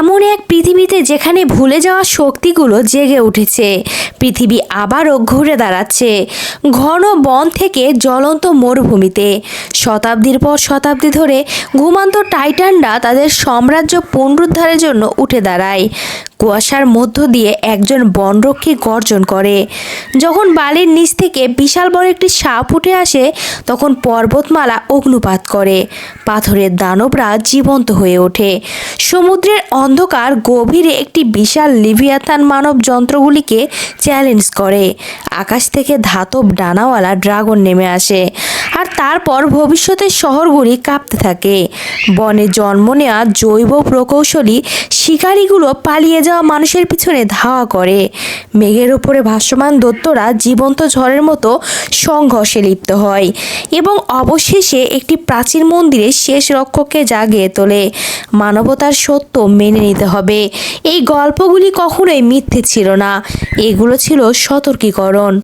এমন এক পৃথিবীতে যেখানে ভুলে যাওয়া শক্তিগুলো জেগে উঠেছে। পৃথিবী আবারও ঘুরে দাঁড়াচ্ছে, ঘন বন থেকে জ্বলন্ত মরুভূমিতে। শতাব্দীর পর শতাব্দী ধরে ঘুমান্ত টাইটানরা তাদের সাম্রাজ্য পুনরুদ্ধারের জন্য উঠে দাঁড়ায়। কুয়াশার মধ্য দিয়ে একজন বনরক্ষী গর্জন করে। যখন বালির নিচ থেকে বিশাল বড় একটি সাপ উঠে আসে, তখন পর্বতমালা অগ্নুপাত করে। পাথরের দানবরা জীবন্ত হয়ে ওঠে। সমুদ্রের অন্ধকার, গভীরে একটি বিশাল লিভিয়াথান মানব যন্ত্রগুলিকে চ্যালেঞ্জ করে। আকাশ থেকে ধাতব ডানাওয়ালা ড্রাগন নেমে আসে। আর তারপর ভবিষ্যতের শহরগুলি কাঁপতে থাকে। বনে জন্ম নেওয়া জৈব প্রকৌশলী শিকারিগুলো পালিয়ে যাওয়া মানুষের পিছনে ধাওয়া করে। মেঘের উপরে ভাসমান দত্তরা জীবন্ত ঝড়ের মতো সংঘর্ষে লিপ্ত হয় এবং অবশেষে একটি প্রাচীন মন্দিরে শেষ রক্ষককে জাগিয়ে তোলে। মানবতার সত্য মেনে নিতে হবে। এই গল্পগুলি কখনোই মিথ্যে ছিল না। এগুলো ছিল সতর্কীকরণ।